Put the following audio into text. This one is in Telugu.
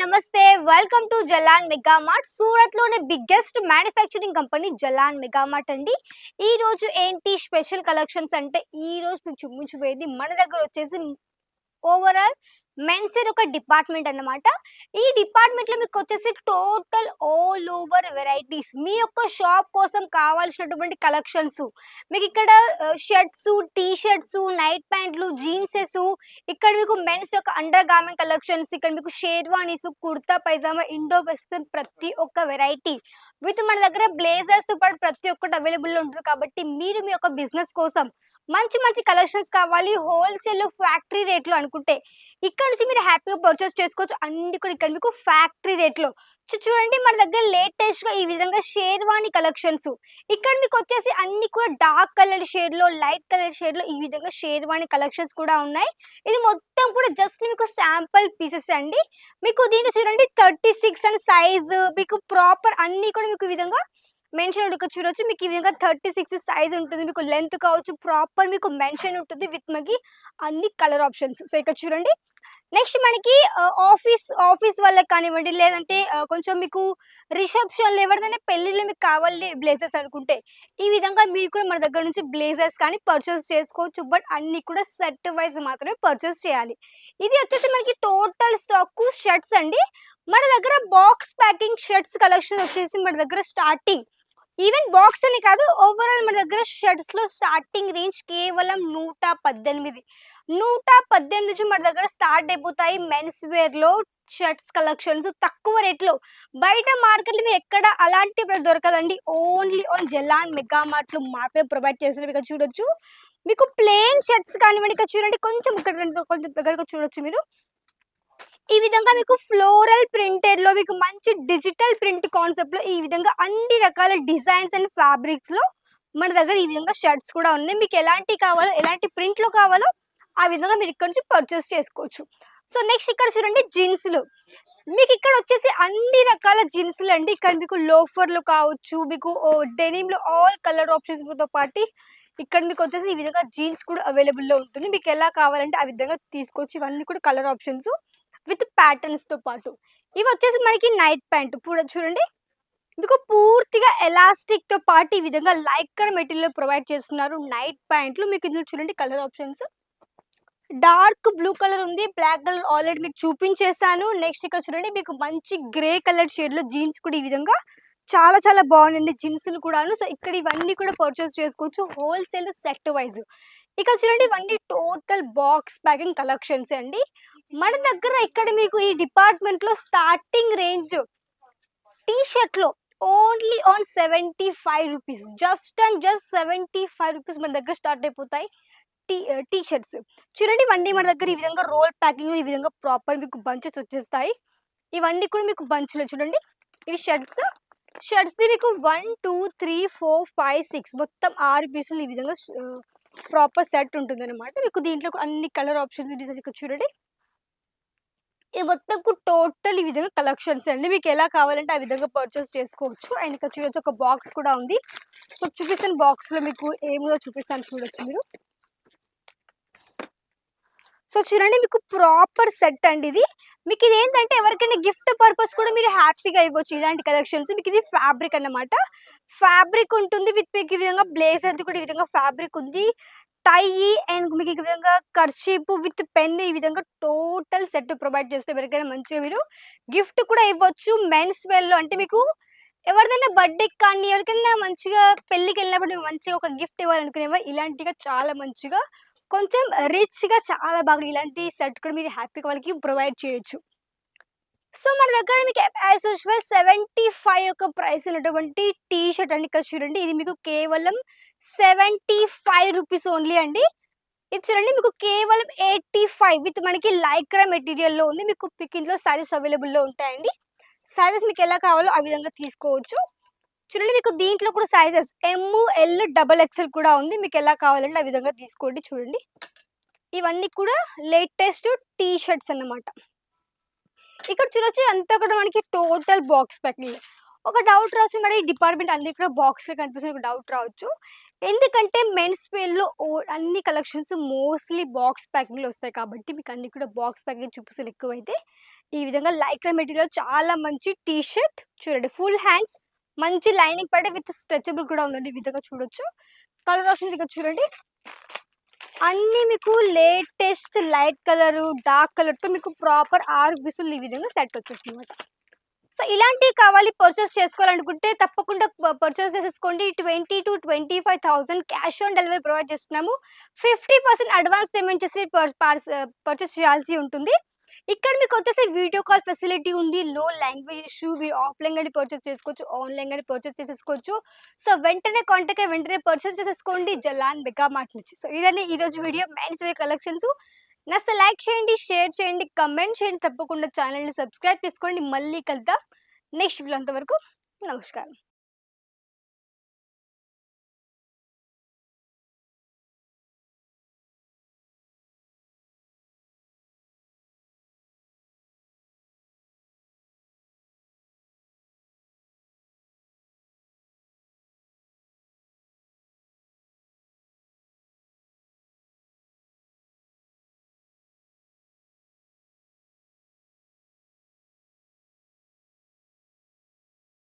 నమస్తే welcome to Jalan Megamart సూరత్లోని biggest manufacturing company Jalan Megamart అండి. ఈ రోజు ఏంటి స్పెషల్ కలెక్షన్స్ అంటే ఈ రోజు మీకు చూపించబోయేది మన దగ్గర వచ్చేసి ఓవరాల్ మెన్స్ వేర్ ఒక డిపార్ట్మెంట్ అన్నమాట. ఈ డిపార్ట్మెంట్లో మీకు వచ్చేసి టోటల్ ఆల్ ఓవర్ వెరైటీస్ మీ యొక్క షాప్ కోసం కావాల్సినటువంటి కలెక్షన్స్ మీకు ఇక్కడ షర్ట్స్ టీ షర్ట్స్ నైట్ ప్యాంట్లు జీన్సెస్ ఇక్కడ మీకు మెన్స్ యొక్క అండర్ గార్మెంట్ కలెక్షన్స్ ఇక్కడ మీకు sherwanis kurta pyjama Indo western ప్రతి ఒక్క వెరైటీ విత్ మన దగ్గర బ్లేజర్స్ పాటు ప్రతి ఒక్కటి అవైలబుల్ ఉంటుంది కాబట్టి మీరు మీ యొక్క బిజినెస్ కోసం మంచి మంచి కలెక్షన్స్ కావాలి. హోల్సేల్ ఫ్యాక్టరీ రేట్లు అనుకుంటే ఇక్కడ నుంచి మీరు హ్యాపీగా పర్చేస్ చేసుకోవచ్చు. అన్ని కూడా ఇక్కడ మీకు ఫ్యాక్టరీ రేట్లో చూడండి మన దగ్గర లేటెస్ట్గా ఈ విధంగా షేర్వాణి కలెక్షన్స్ ఇక్కడ మీకు వచ్చేసి అన్ని కూడా డార్క్ కలర్ షేడ్లో లైట్ కలర్ షేడ్లో ఈ విధంగా షేర్వాణి కలెక్షన్స్ కూడా ఉన్నాయి. ఇది మొత్తం కూడా జస్ట్ మీకు శాంపుల్ పీసెస్ అండి. మీకు దీంట్లో చూడండి థర్టీ సిక్స్ అండ్ సైజ్ మీకు ప్రాపర్ అన్ని కూడా మీకు ఈ విధంగా మెన్షన్ ఇక్కడ చూడొచ్చు. మీకు ఈ విధంగా థర్టీ సిక్స్ సైజ్ ఉంటుంది. మీకు లెంత్ కావచ్చు ప్రాపర్ మీకు మెన్షన్ ఉంటుంది విత్ మనకి అన్ని కలర్ ఆప్షన్స్ సో ఇక్కడ చూడండి. నెక్స్ట్ మనకి ఆఫీస్ ఆఫీస్ వాళ్ళకి కానివ్వండి లేదంటే కొంచెం మీకు రిసెప్షన్లు ఎవరిదైనా పెళ్ళిళ్ళు మీకు కావాలి బ్లేజర్స్ అనుకుంటే ఈ విధంగా మీరు కూడా మన దగ్గర నుంచి బ్లేజర్స్ కానీ పర్చేస్ చేసుకోవచ్చు. బట్ అన్ని కూడా సెట్ వైజ్ మాత్రమే పర్చేస్ చేయాలి. ఇది వచ్చేసి మనకి టోటల్ స్టాక్ షర్ట్స్ అండి. మన దగ్గర బాక్స్ ప్యాకింగ్ షర్ట్స్ కలెక్షన్ వచ్చేసి మన దగ్గర స్టార్టింగ్ ఈవెన్ బాక్స్ అని కాదు ఓవరాల్ మన దగ్గర షర్ట్స్లో స్టార్టింగ్ రేంజ్ కేవలం నూట పద్దెనిమిది. నూట పద్దెనిమిది నుంచి మన దగ్గర స్టార్ట్ అయిపోతాయి మెన్స్ వేర్లో షర్ట్స్ కలెక్షన్స్ తక్కువ రేట్లో బయట మార్కెట్లో మీకు ఎక్కడ అలాంటి దొరకదండి. ఓన్లీ ఆన్ జలాన్ మెగా మార్ట్లు మాత్రమే ప్రొవైడ్ చేస్తున్నారు ఇక్కడ చూడొచ్చు. మీకు ప్లేన్ షర్ట్స్ కానివ్వండి ఇక్కడ చూడండి కొంచెం ఇక్కడ కొంచెం దగ్గరకు చూడొచ్చు మీరు. ఈ విధంగా మీకు ఫ్లోరల్ ప్రింటెడ్లో మీకు మంచి డిజిటల్ ప్రింట్ కాన్సెప్ట్లో ఈ విధంగా అన్ని రకాల డిజైన్స్ అండ్ ఫ్యాబ్రిక్స్లో మన దగ్గర ఈ విధంగా షర్ట్స్ కూడా ఉన్నాయి. మీకు ఎలాంటి కావాలో ఎలాంటి ప్రింట్లో కావాలో ఆ విధంగా మీరు ఇక్కడ నుంచి పర్చేస్ చేసుకోవచ్చు. సో నెక్స్ట్ ఇక్కడ చూడండి జీన్స్లు మీకు ఇక్కడ వచ్చేసి అన్ని రకాల జీన్స్లు అండి. ఇక్కడ మీకు లోఫర్లు కావచ్చు మీకు డెనిమ్లో ఆల్ కలర్ ఆప్షన్స్తో పాటు ఇక్కడ మీకు వచ్చేసి ఈ విధంగా జీన్స్ కూడా అవైలబుల్లో ఉంటుంది. మీకు ఎలా కావాలంటే ఆ విధంగా తీసుకోవచ్చు ఇవన్నీ కూడా కలర్ ఆప్షన్స్ విత్ ప్యాటర్న్స్తో పాటు. ఇవి వచ్చేసి మనకి నైట్ ప్యాంట్ కూడా చూడండి. మీకు పూర్తిగా ఎలాస్టిక్తో పాటు ఈ విధంగా లైకర్ మెటీరియల్ ప్రొవైడ్ చేస్తున్నారు. నైట్ ప్యాంట్లు మీకు ఇందులో చూడండి colour options dark blue colour ఉంది. బ్లాక్ కలర్ ఆల్రెడీ మీకు చూపించేసాను నెక్స్ట్ ఇక్కడ చూడండి. మీకు మంచి గ్రే కలర్ షేడ్లో జీన్స్ కూడా ఈ విధంగా చాలా చాలా బాగుందండి జీన్స్లు కూడాను. సో ఇక్కడ ఇవన్నీ కూడా పర్చేస్ చేసుకోవచ్చు. హోల్సేల్ సెట్ వైజ్ ఇక్కడ చూడండి ఇవన్నీ టోటల్ బాక్స్ ప్యాకింగ్ కలెక్షన్స్ అండి. మన దగ్గర ఇక్కడ మీకు ఈ డిపార్ట్మెంట్లో starting range T షర్ట్లో only on seventy five rupees. Just and just seventy five rupees మన దగ్గర స్టార్ట్ అయిపోతాయి టీ టీ షర్ట్స్ చూడండి ఇవన్నీ మన దగ్గర ఈ విధంగా రోల్ ప్యాకింగ్ ఈ విధంగా ప్రాపర్ మీకు బంచెస్ వచ్చేస్తాయి. ఇవన్నీ కూడా మీకు బంచ్లో చూడండి. ఇవి షర్ట్స్. షర్ట్స్ మీకు one two three four five six మొత్తం ఆరు పీసులు ఈ విధంగా ప్రాపర్ సెట్ ఉంటుంది అనమాట మీకు దీంట్లో అన్ని కలర్ ఆప్షన్స్ డిజైన్స్ ఇక్కడ చూడండి. ఇది మొత్తం టోటల్ ఈ విధంగా కలెక్షన్స్ అండి. మీకు ఎలా కావాలంటే ఆ విధంగా పర్చేస్ చేసుకోవచ్చు. అండ్ ఇక్కడ చూడొచ్చు ఒక బాక్స్ కూడా ఉంది. సో చూపిస్తాను బాక్స్లో మీకు ఏముందో చూపిస్తాను చూడొచ్చు మీరు. సో చూడండి మీకు ప్రాపర్ సెట్ అండి ఇది. మీకు ఇది ఏంటంటే ఎవరికైనా గిఫ్ట్ పర్పస్ కూడా మీరు హ్యాపీగా ఇవ్వచ్చు. ఇలాంటి కలెక్షన్స్ మీకు ఇది ఫ్యాబ్రిక్ అన్నమాట. ఫ్యాబ్రిక్ ఉంటుంది విత్ మీకు ఈ విధంగా బ్లేజర్ కూడా ఈ విధంగా ఫ్యాబ్రిక్ ఉంది. టై అండ్ మీకు ఈ విధంగా కర్చీప్ విత్ పెన్ ఈ విధంగా టోటల్ సెట్ ప్రొవైడ్ చేస్తే ఎవరికైనా మంచిగా మీరు గిఫ్ట్ కూడా ఇవ్వచ్చు. మెన్స్ వేర్లో అంటే మీకు ఎవరిదైనా బర్త్డే కానీ ఎవరికైనా మంచిగా పెళ్ళికి వెళ్ళినప్పుడు మంచిగా ఒక గిఫ్ట్ ఇవ్వాలనుకునేవా ఇలాంటిగా చాలా మంచిగా కొంచెం రిచ్గా చాలా బాగా ఇలాంటి సెట్ కూడా మీరు హ్యాపీగా వాళ్ళకి ప్రొవైడ్ చేయొచ్చు. సో మన దగ్గర మీకు యాజ్ యూజువల్ సెవెంటీ ఫైవ్ యొక్క ప్రైస్ ఉన్నటువంటి టీ షర్ట్ అండి. ఇక్కడ చూడండి ఇది మీకు కేవలం సెవెంటీ ఫైవ్ రూపీస్ ఓన్లీ అండి. ఇది చూడండి మీకు కేవలం ఎయిటీ ఫైవ్ విత్ మనకి లైక్రా మెటీరియల్లో ఉంది. మీకు పికింగ్లో సైజెస్ అవైలబుల్లో ఉంటాయండి. సైజెస్ మీకు ఎలా కావాలో ఆ విధంగా తీసుకోవచ్చు. చూడండి మీకు దీంట్లో కూడా sizes M L double XL కూడా ఉంది. మీకు ఎలా కావాలంటే ఆ విధంగా తీసుకోండి చూడండి. ఇవన్నీ కూడా లేటెస్ట్ టీ షర్ట్స్ అన్నమాట. ఇక్కడ చూడొచ్చు అంతా కూడా మనకి టోటల్ బాక్స్ ప్యాకింగ్ ఒక డౌట్ రావచ్చు మరి డిపార్ట్మెంట్ అన్ని కూడా బాక్స్ కనిపిస్తుంది ఒక డౌట్ రావచ్చు. ఎందుకంటే మెన్స్ వేర్లో అన్ని కలెక్షన్స్ మోస్ట్లీ బాక్స్ ప్యాకింగ్లో వస్తాయి కాబట్టి మీకు అన్ని కూడా బాక్స్ ప్యాకింగ్ చూపిస్తాను ఎక్కువైతే ఈ విధంగా లైక్రా మెటీరియల్ చాలా మంచి టీ షర్ట్ చూడండి ఫుల్ హ్యాండ్స్ మంచి లైనింగ్ పడే విత్ స్ట్రెచబుల్ కూడా ఉందండి. ఈ విధంగా చూడొచ్చు. కలర్ ఆప్షన్స్ ఇక్కడ చూడండి. అన్ని మీకు లేటెస్ట్ లైట్ కలర్ డార్క్ కలర్తో మీకు ప్రాపర్ ఆరు పీసులు ఈ విధంగా సెట్ వచ్చేస్తుంది అనమాట సో ఇలాంటివి కావాలి పర్చేస్ చేసుకోవాలనుకుంటే తప్పకుండా పర్చేస్ చేసేసుకోండి. Twenty two twenty five thousand cash on delivery provide చేస్తున్నాము. ఫిఫ్టీ పర్సెంట్ అడ్వాన్స్ పేమెంట్ చేసి పర్చేస్ చేయాల్సి ఉంటుంది. ఇక్కడ మీకు వచ్చేసి వీడియో కాల్ ఫెసిలిటీ ఉంది. లో లాంగ్వేజ్ ఇష్యూ మీరు ఆఫ్లైన్ కానీ పర్చేస్ చేసుకోవచ్చు ఆన్లైన్ కానీ పర్చేస్ చేసేసుకోవచ్చు. సో వెంటనే కాంటాక్ట్ అయ్యి వెంటనే పర్చేస్ చేసేసుకోండి. జలాన్ మెగా మార్ట్ నుంచి. సో ఇదని ఈరోజు వీడియో. Men's wear collections. నచ్చ లైక్ చేయండి షేర్ చేయండి కమెంట్ చేయండి. తప్పకుండా ఛానల్ని సబ్స్క్రైబ్ చేసుకోండి. మళ్ళీ కలుద్దాం. నెక్స్ట్ వీడియో అంతవరకు నమస్కారం.